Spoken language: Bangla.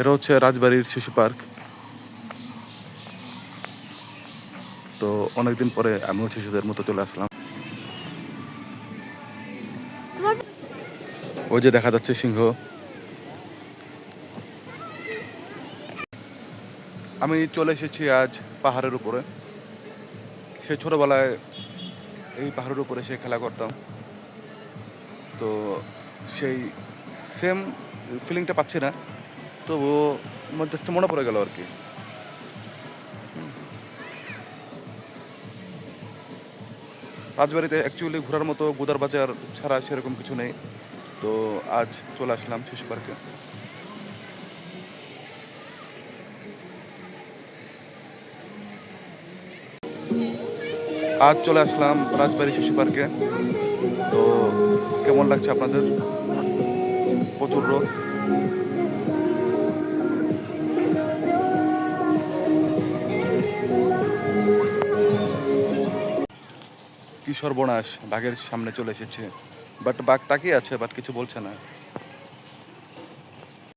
এটা হচ্ছে রাজবাড়ির শিশু পার্ক। তো অনেকদিন পরে আমিও শিশুদের মতো চলে আসলাম। ওই যে দেখা যাচ্ছে সিংহ। আমি চলে এসেছি আজ পাহাড়ের উপরে। সে ছোটবেলায় এই পাহাড়ের উপরে সে খেলা করতাম। তো সেই সেম ফিলিংটা পাচ্ছি না। তবুও জাস্ট মনে পড়ে গেল আর কি। রাজবাড়িতে অ্যাকচুয়ালি ঘোরার মতো গোদার বাজার ছাড়া সেরকম কিছু নেই। তো আজ চলে আসলাম শিশু পার্কে। আজ চলে আসলাম রাজবাড়ি শিশু পার্কে। তো কেমন লাগছে আপনাদের? প্রচুর রোদ। কি সর্বনাশ বাঘের সামনে চলে এসেছে। বাট বাঘ তাকিয়ে আছে বাট কিছু বলছে না।